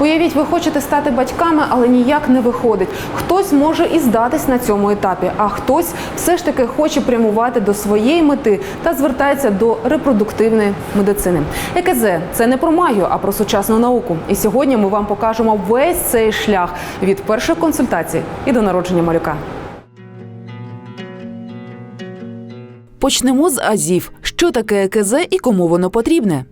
Уявіть, ви хочете стати батьками, але ніяк не виходить. Хтось може і здатись на цьому етапі, а хтось все ж таки хоче прямувати до своєї мети та звертається до репродуктивної медицини. ЕКЗ – це не про магію, а про сучасну науку. І сьогодні ми вам покажемо весь цей шлях від перших консультацій і до народження малюка. Почнемо з азів. Що таке ЕКЗ і кому воно потрібне?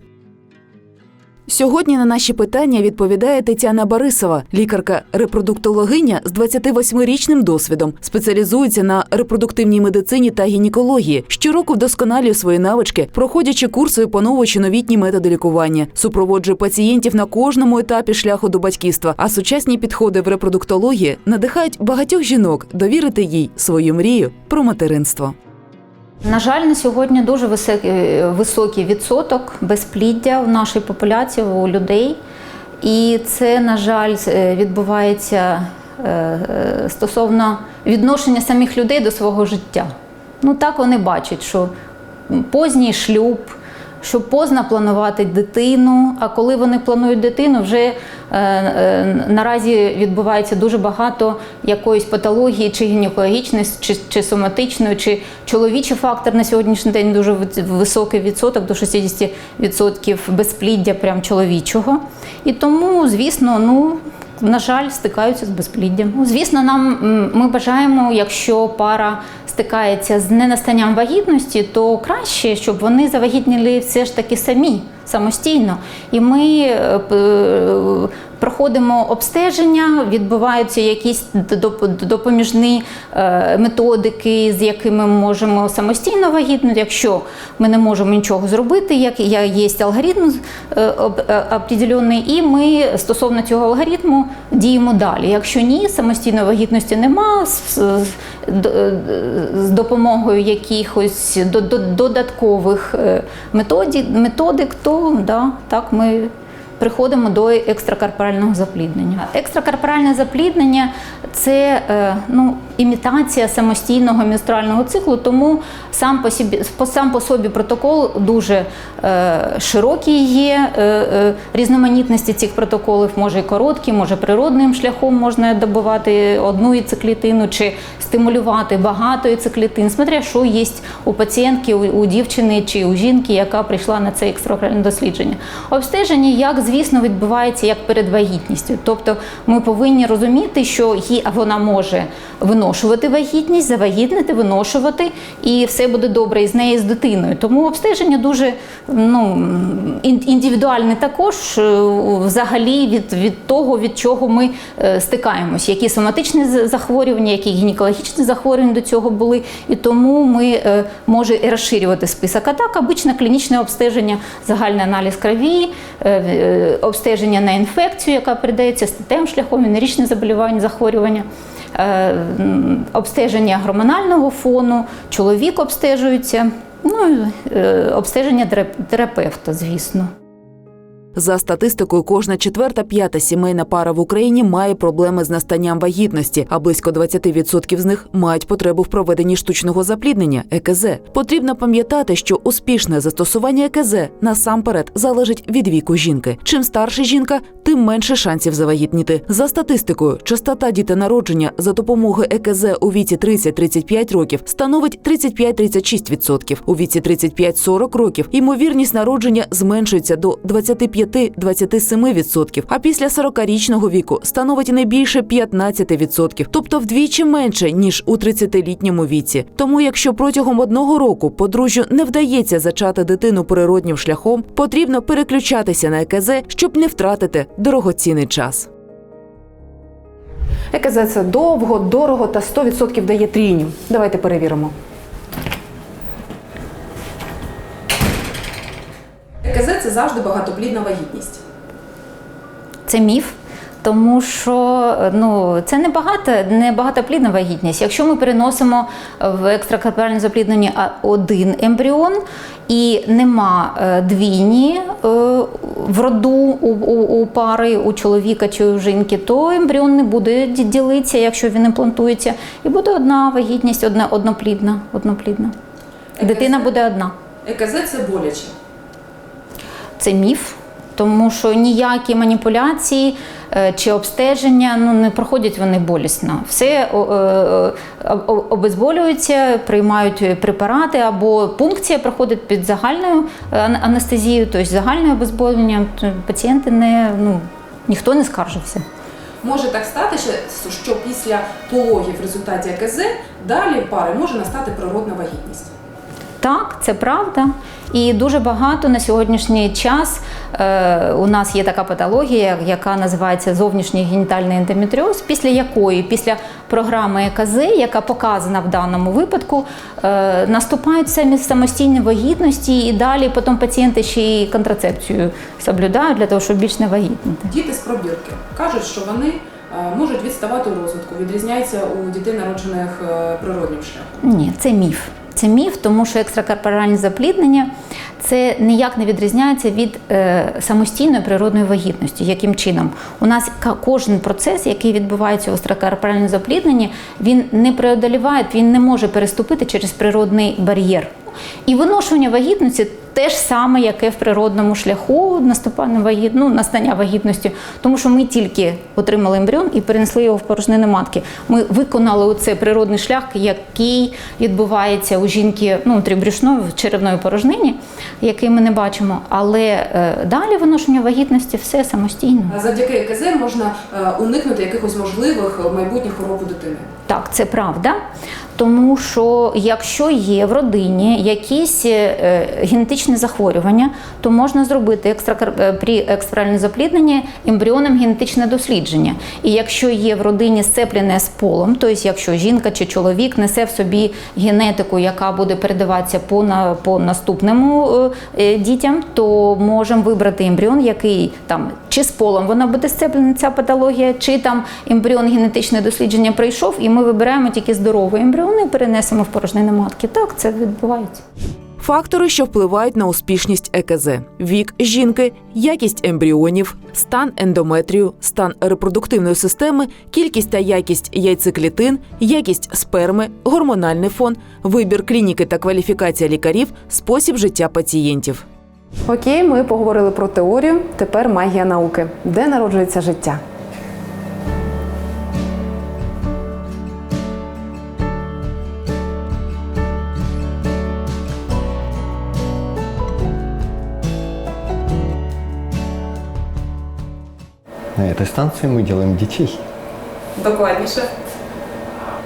Сьогодні на наші питання відповідає Тетяна Борисова, лікарка-репродуктологиня з 28-річним досвідом, спеціалізується на репродуктивній медицині та гінекології. Щороку вдосконалює свої навички, проходячи курси і поновуючи новітні методи лікування, супроводжує пацієнтів на кожному етапі шляху до батьківства. А сучасні підходи в репродуктології надихають багатьох жінок довірити їй свою мрію про материнство. На жаль, на сьогодні дуже високий, високий відсоток безпліддя в нашій популяції у людей. І це, на жаль, е, відбувається е, е, стосовно відношення самих людей до свого життя. Ну так вони бачать, що поздній шлюб, що поздно планувати дитину. А коли вони планують дитину, вже е, е, наразі відбувається дуже багато якоїсь патології, чи гінекологічної, чи, чи соматичної, чи чоловічий фактор на сьогоднішній день дуже високий відсоток, до 60% безпліддя прям чоловічого. І тому, звісно, ну. На жаль, стикаються з безпліддям. Ну, Звісно, нам ми бажаємо, якщо пара стикається з ненастанням вагітності, то краще, щоб вони завагітніли все ж таки самі самостійно. І ми е, проходимо обстеження, відбуваються якісь допоміжні е, методики, з якими ми можемо самостійно вагітнути. Якщо ми не можемо нічого зробити, як є алгоритм е, е, определений, і ми стосовно цього алгоритму діємо далі. Якщо ні, самостійної вагітності нема, з, е, допомогою якихось до- до- додаткових е, методик, методик, то да, так ми приходимо до екстракорпорального запліднення. Екстракорпоральне запліднення це е, ну, імітація самостійного менструального циклу, тому сам по собі, сам по собі протокол дуже е, широкий є. Е, різноманітності цих протоколів може і короткі, може природним шляхом можна добувати одну яйцеклітину чи стимулювати багато яйцеклітин, смотря що є у пацієнтки, у, дівчини чи у жінки, яка прийшла на це екстракорпоральне дослідження. Обстеження, як звісно, відбувається як перед вагітністю. Тобто ми повинні розуміти, що вона може виношувати вагітність, завагітнити, виношувати, і все буде добре із нею, з дитиною. Тому обстеження дуже ну, індивідуальне також, е, взагалі від, від того, від чого ми е, стикаємось, які соматичні захворювання, які гінекологічні захворювання до цього були. І тому ми е, може і розширювати список. А так, обичне клінічне обстеження, загальний аналіз крові, обстеження на інфекцію, яка передається статевим шляхом, венерічне заболівання, захворювання. е, Обстеження гормонального фону, чоловік обстежується, ну е, обстеження терапевта, звісно. За статистикою, кожна четверта п'ята сімейна пара в Україні має проблеми з настанням вагітності, а близько 20% з них мають потребу в проведенні штучного запліднення ЕКЗ. Потрібно пам'ятати, що успішне застосування ЕКЗ насамперед залежить від віку жінки. Чим старша жінка, тим менше шансів завагітніти. За статистикою, частота дітонародження за допомогою ЕКЗ у віці 30-35 років становить 35-36%. У віці 35-40 років ймовірність народження зменшується до 25-27%, а після 40-річного віку становить не більше 15%, тобто вдвічі менше ніж у 30-літньому віці. Тому, якщо протягом одного року подружжю не вдається зачати дитину природнім шляхом, потрібно переключатися на ЕКЗ, щоб не втратити дорогоцінний час. ЕКЗ – це довго, дорого та 100% дає трійню. Давайте перевіримо. ЕКЗ – це завжди багатоплідна вагітність. Це міф. Тому що ну це не багато, не багатоплідна вагітність. Якщо ми переносимо в екстракорпоральне запліднення один ембріон і нема е, двійні е, в роду у, у, у пари, у чоловіка чи у жінки, то ембріон не буде ділитися, якщо він імплантується, і буде одна вагітність, одна одноплідна. одноплідна. Дитина буде одна. ЕКЗ – це боляче. Це міф, тому що ніякі маніпуляції е, чи обстеження, ну не проходять вони болісно. Все о, е, обезболюється, приймають препарати або пункція проходить під загальною е, анестезією, тобто загальне обезболення. Пацієнти не ну ніхто не скаржився. Може так стати, що- після пологів в результаті ЕКЗ далі пари може настати природна вагітність. Так, це правда. І дуже багато на сьогоднішній час е, у нас є така патологія, яка називається зовнішній генітальний ендометріоз, після якої, після програми ЕКЗ, яка показана в даному випадку, е, наступають самі самостійні вагітності, і далі потім пацієнти ще й контрацепцію соблюдають для того, щоб більш не вагітніти. Діти з пробірки кажуть, що вони е, можуть відставати у розвитку, відрізняються у дітей, народжених природнім шляхом. Ні, це міф. Це міф, тому що екстракорпоральні запліднення це ніяк не відрізняється від е, самостійної природної вагітності. Яким чином? У нас кожен процес, який відбувається у екстракорпоральному заплідненні, він не преодоліває, він не може переступити через природний бар'єр. І виношування вагітності те ж саме, яке в природному шляху наступання вагіт... ну, настання вагітності, тому що ми тільки отримали ембріон і перенесли його в порожнини матки. Ми виконали оцей природний шлях, який відбувається у жінки ну, внутрібрюшної, в черевної порожнині, який ми не бачимо. Але е, далі виношення вагітності все самостійно. А завдяки ЕКЗ можна е, уникнути якихось можливих е, майбутніх хвороб у дитини. Так, це правда. Тому що якщо є в родині якісь е, генетичні захворювання, то можна зробити е, при екстральному заплідненні ембріоном генетичне дослідження. І якщо є в родині сцеплене з полом, тобто якщо жінка чи чоловік несе в собі генетику, яка буде передаватися по, на... по наступному е, дітям, то можемо вибрати ембріон, який там чи з полом вона буде сцеплена ця патологія, чи там ембріон генетичне дослідження пройшов, і ми вибираємо тільки здоровий ембріон і перенесемо в порожнини матки. Так, це відбувається. Фактори, що впливають на успішність ЕКЗ: вік жінки, якість ембріонів, стан ендометрію, стан репродуктивної системи, кількість та якість яйцеклітин, якість сперми, гормональний фон, вибір клініки та кваліфікація лікарів, спосіб життя пацієнтів. Окей, ми поговорили про теорію. Тепер магія науки. Де народжується життя? На этой станции мы делаем детей. Докладніше.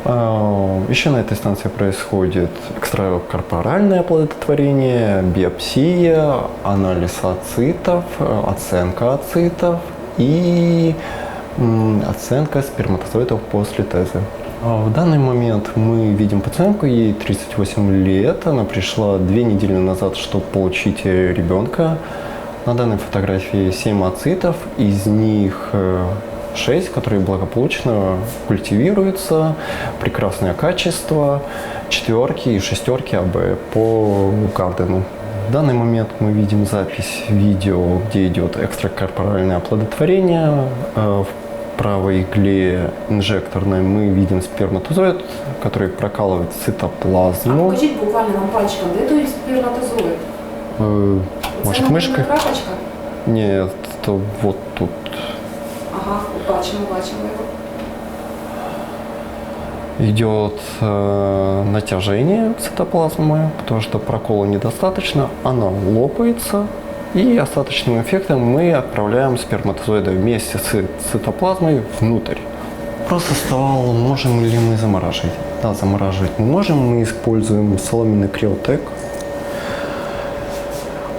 А, Еще на этой станции происходит экстракорпоральное оплодотворение, биопсия, анализ ацитов, оценка ацитов и оценка сперматозоидов после ТЭЗа. А В данный момент мы видим пациентку, ей 38 лет, она пришла две недели назад, чтобы получить ребенка. На данной фотографии 7 ацитов, из них э, 6, которые благополучно культивируются, прекрасное качество, четверки и шестерки АБ по Гардену. В данный момент мы видим запись видео, где идет экстракорпоральное оплодотворение. Э, В правой игле инжекторной мы видим сперматозоид, который прокалывает цитоплазму. Покажіть буквально нам пальчиком, де той сперматозоїд? Э, Может, крапочка? Нет, это вот тут. Ага, бачимо, бачимо його. идет э, натяжение цитоплазмы, потому что прокола недостаточно, она лопается, и остаточным эффектом мы отправляем сперматозоиды вместе с цитоплазмой внутрь. Вопрос вставал, можем ли мы замораживать. Да, замораживать мы можем. Мы используем соломенный криотек.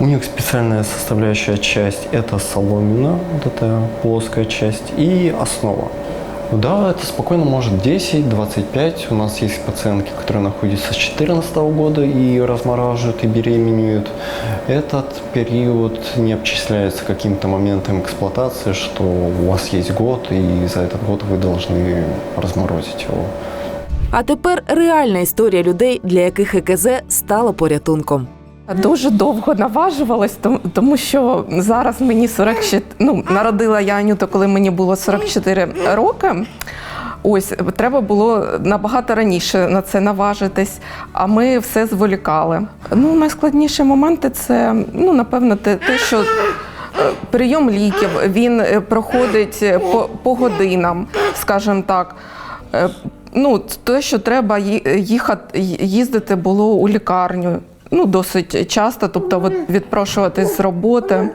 У них специальная составляющая часть – это соломина, вот эта плоская часть, и основа. Да, это спокойно может 10-25. У нас есть пациентки, которые находятся с 2014 года и размораживают, и беременеют. Этот период не обчисляется каким-то моментом эксплуатации, что у вас есть год, и за этот год вы должны разморозить его. А тепер реальна історія людей, для яких ЕКЗ стало порятунком. Дуже довго наважувалась, тому- що зараз мені 44, ну, народила я Анюту, коли мені було 44 роки. Ось треба було набагато раніше на це наважитись, а ми все зволікали. Ну, найскладніші моменти це, ну, напевно, те, те що е, прийом ліків він е, проходить е, по, по годинам, скажімо так. Ну, те, що треба їхати, їздити було у лікарню ну, досить часто, тобто відпрошуватись з роботи.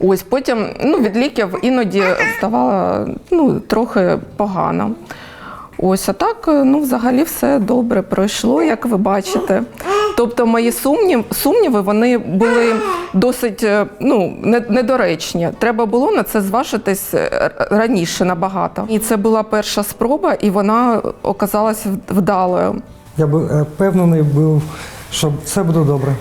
Ось потім ну, від ліків іноді ставало ну, трохи погано. Ось, а так, ну, взагалі все добре пройшло, як ви бачите. Тобто мої сумнів, сумніви вони були досить е, ну, недоречні. Треба було на це зважитись е, раніше набагато. І це була перша спроба, і вона оказалась вдалою. Я б е, впевнений був, що все буде добре.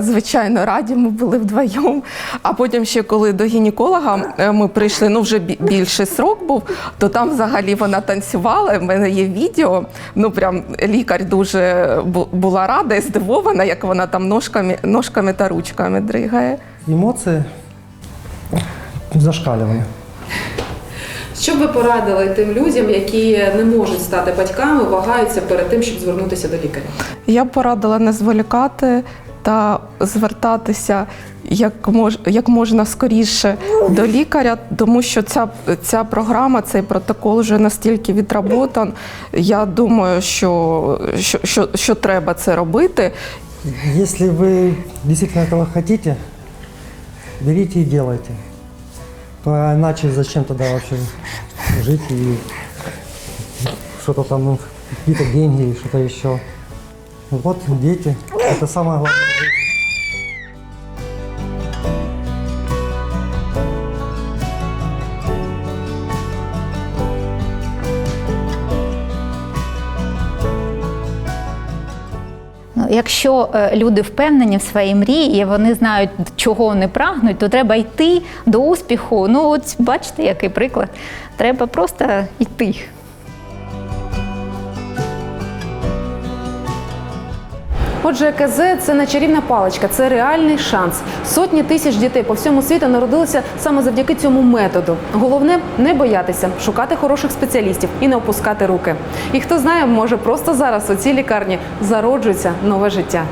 Звичайно, раді ми були вдвоєм. А потім ще коли до гінеколога е, ми прийшли, ну вже бі- більший срок був, то там взагалі вона танцювала. В мене є відео. Ну прям лікар дуже була рада і здивована, як вона там ножками, ножками та ручками дригає. Емоції зашкалювали. Що б ви порадили тим людям, які не можуть стати батьками, вагаються перед тим, щоб звернутися до лікаря? Я б порадила не зволікати та звертатися як, мож, як можна скоріше до лікаря, тому що ця, ця програма, цей протокол вже настільки відработан. Я думаю, що, що, що, що треба це робити. Если вы действительно этого хотите, берите и делайте. То иначе зачем тогда вообще жить и что-то там, ну, какие-то деньги и что-то еще. Вот дети, это самое главное. Ну, Якщо е, люди впевнені в своїй мрії, і вони знають, чого вони прагнуть, то треба йти до успіху. Ну, от бачите, який приклад. Треба просто йти. Отже, ЕКЗ – це не чарівна паличка, це реальний шанс. Сотні тисяч дітей по всьому світу народилися саме завдяки цьому методу. Головне не боятися, шукати хороших спеціалістів і не опускати руки. І хто знає, може просто зараз у цій лікарні зароджується нове життя.